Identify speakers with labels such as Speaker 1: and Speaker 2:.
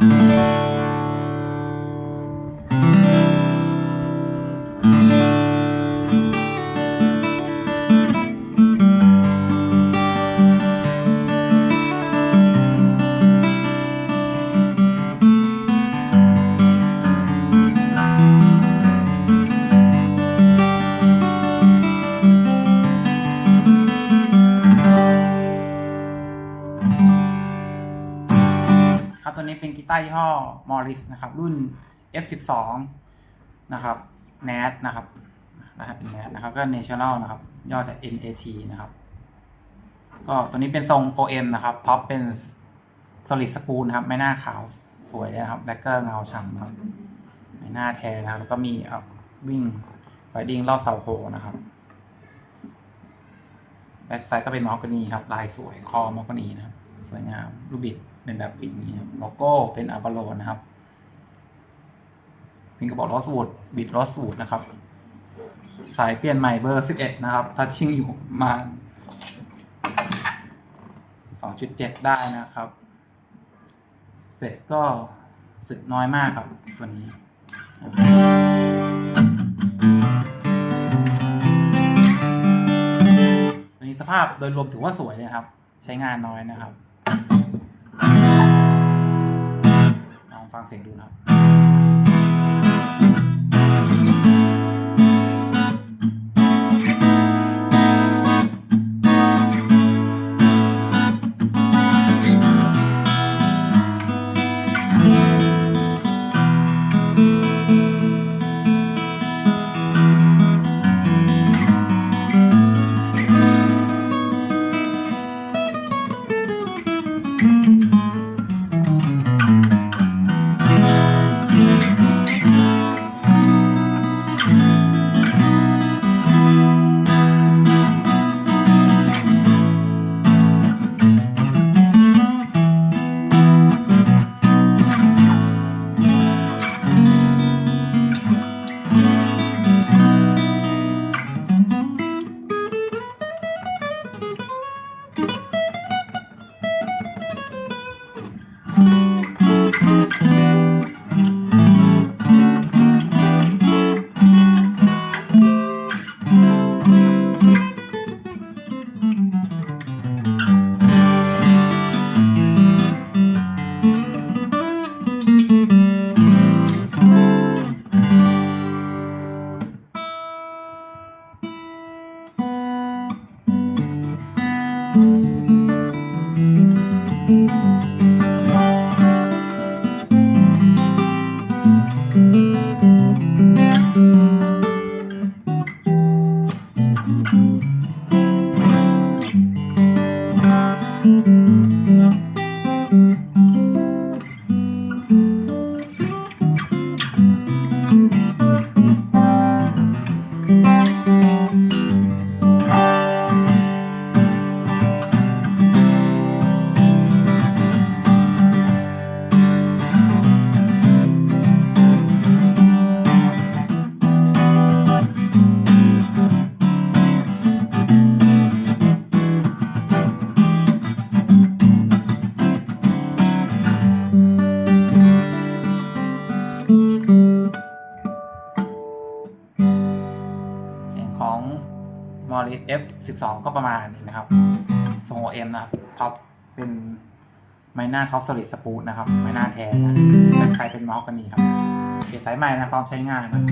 Speaker 1: thank you ครับ ตัวนี้เป็นกีตาร์ยี่ห้อมอริสนะครับ รุ่น F12 นะครับ NAT นะครับนะครับเป็น NAT นะครับ ก็ National นะครับ ย่อจาก NAT นะครับ ก็ตัวนี้เป็นทรง OM นะครับ ท็อปเป็น solid spoon นะครับ ไม่หน้าขาวสวยเลยนะครับ แบ็กเกอร์เงาฉ่ำนะครับ ไม่หน้าแทนนะครับ แล้วก็มีวิ่งไฟดิ้งรอบเสาโคนะครับแบ็กไซด์ก็เป็นมอคกานีครับ ลายสวย คอมอคกานีนะครับ สวยงามรูปบิดเป็นแบบปิดนี้ครับโลโก้เป็นอาบาโลนะครับพิงกระบอกลอสวูดบิดลอสวูดนะครับ สายเปลี่ยนใหม่เบอร์11นะครับทัชชิ่งอยู่ประมา2.7ได้นะครับเฟดก็สึกน้อยมากครับตัวนี้ตัวนี้สภาพโดยรวมถือว่าสวยเลยนะครับ ใช้งานน้อยนะครับ ลองฟังเสียงดูนะครับ อริส F12 ก็ประมาณนี้นะครับทรง OM นะครับท็อปเป็นไม้หน้าท็อปสลิดสปูตนะครับไม้หน้าแทนนะใครเป็นมอสกันนี่ครับเกียนสายใหม่นะพร้อมใช้งานนะ